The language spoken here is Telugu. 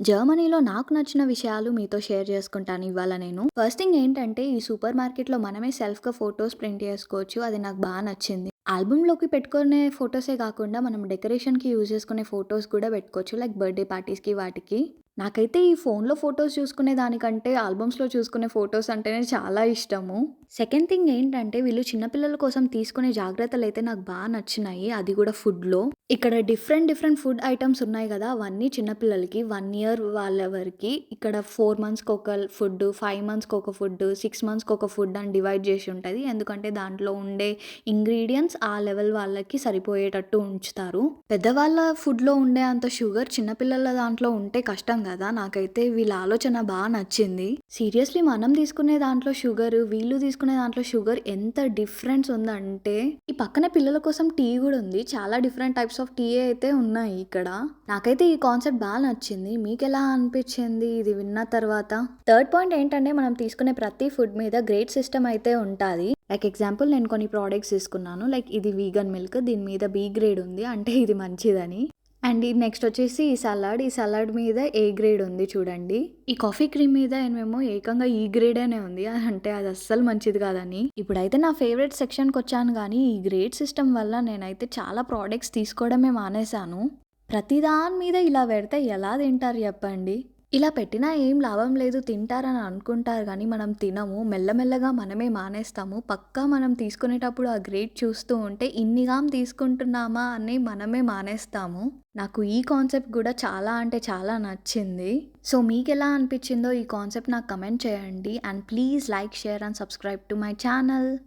జర్మనీలో నాకు నచ్చిన విషయాలు మీతో షేర్ చేసుకుంటాను ఇవాళ నేను. ఫస్ట్ థింగ్ ఏంటంటే ఈ సూపర్ మార్కెట్‌లో మనమే సెల్ఫ్‌గా ఫొటోస్ ప్రింట్ చేసుకోవచ్చు. అది నాకు బాగా నచ్చింది. ఆల్బంలోకి పెట్టుకునే ఫొటోసే కాకుండా మనం డెకరేషన్‌కి యూజ్ చేసుకునే ఫొటోస్ కూడా పెట్టుకోవచ్చు. లైక్ బర్త్‌డే పార్టీస్‌కి వాటికి. నాకైతే ఈ ఫోన్‌లో ఫొటోస్ చూసుకునే దానికంటే ఆల్బమ్స్‌లో చూసుకునే ఫొటోస్ అంటేనే చాలా ఇష్టము. సెకండ్ థింగ్ ఏంటంటే వీళ్ళు చిన్నపిల్లల కోసం తీసుకునే జాగ్రత్తలు అయితే నాకు బాగా నచ్చినాయి. అది కూడా ఫుడ్‌లో. ఇక్కడ డిఫరెంట్ డిఫరెంట్ ఫుడ్ ఐటమ్స్ ఉన్నాయి కదా అవన్నీ చిన్నపిల్లలకి వన్ ఇయర్ వాళ్ళ వరకు ఇక్కడ ఫోర్ మంత్స్‌కి ఒక ఫుడ్, ఫైవ్ మంత్స్‌కి ఒక ఫుడ్, సిక్స్ మంత్స్‌కి ఒక ఫుడ్ అని డివైడ్ చేసి ఉంటుంది ఎందుకంటే దాంట్లో ఉండే ఇంగ్రీడియంట్స్ ఆ లెవెల్ వాళ్ళకి సరిపోయేటట్టు ఉంచుతారు. పెద్దవాళ్ళ ఫుడ్‌లో ఉండే అంత షుగర్ చిన్నపిల్లల దాంట్లో ఉంటే కష్టం కదా నాకైతే వీళ్ళ ఆలోచన బాగా నచ్చింది. సీరియస్‌లీ మనం తీసుకునే దాంట్లో షుగర్, వీళ్ళు తీసుకునే దాంట్లో షుగర్ ఎంత డిఫరెన్స్ ఉందంటే ఈ పక్కన పిల్లల కోసం టీ కూడా ఉంది. చాలా డిఫరెంట్ టైప్స్ ఆఫ్ టీ అయితే ఉన్నాయి ఇక్కడ. నాకైతే ఈ కాన్సెప్ట్ బాగా నచ్చింది. మీకు ఎలా అనిపించింది ఇది విన్న తర్వాత? థర్డ్ పాయింట్ ఏంటంటే మనం తీసుకునే ప్రతి ఫుడ్ మీద గ్రేట్ సిస్టమ్ అయితే ఉంటుంది లైక్ ఎగ్జాంపుల్ నేను కొన్ని ప్రొడక్ట్స్ తీసుకున్నాను. లైక్ ఇది వీగన్ మిల్క్ దీని మీద బి గ్రేడ్ ఉంది. అంటే ఇది మంచిదని. అండ్ ఈ నెక్స్ట్ వచ్చేసి ఈ సలాడ్. ఈ సలాడ్ మీద ఏ గ్రేడ్ ఉంది చూడండి. ఈ కాఫీ క్రీమ్ మీద ఏమేమో ఏకంగా ఈ గ్రేడేనే ఉంది. అంటే అది అస్సలు మంచిది కాదని. ఇప్పుడైతే నా ఫేవరెట్ సెక్షన్కి వచ్చాను కానీ ఈ గ్రేడ్ సిస్టమ్ వల్ల నేనైతే చాలా ప్రోడక్ట్స్ తీసుకోవడమే మానేశాను. ప్రతి దాని మీద ఇలా పెడితే ఎలా తింటారు చెప్పండి. ఇలా పెట్టినా ఏం లాభం లేదు తింటారని అనుకుంటారు కానీ మనం తినము. మెల్లమెల్లగా మనమే మానేస్తాము. పక్కా మనం తీసుకునేటప్పుడు ఆ గ్రేడ్ చూస్తూ ఉంటే ఇన్ని తీసుకుంటున్నామా అని మనమే మానేస్తాము. నాకు ఈ కాన్సెప్ట్ కూడా చాలా అంటే చాలా నచ్చింది. సో మీకు ఎలా అనిపించిందో ఈ కాన్సెప్ట్ నాకు కమెంట్ చేయండి. And please like, share and subscribe to my channel.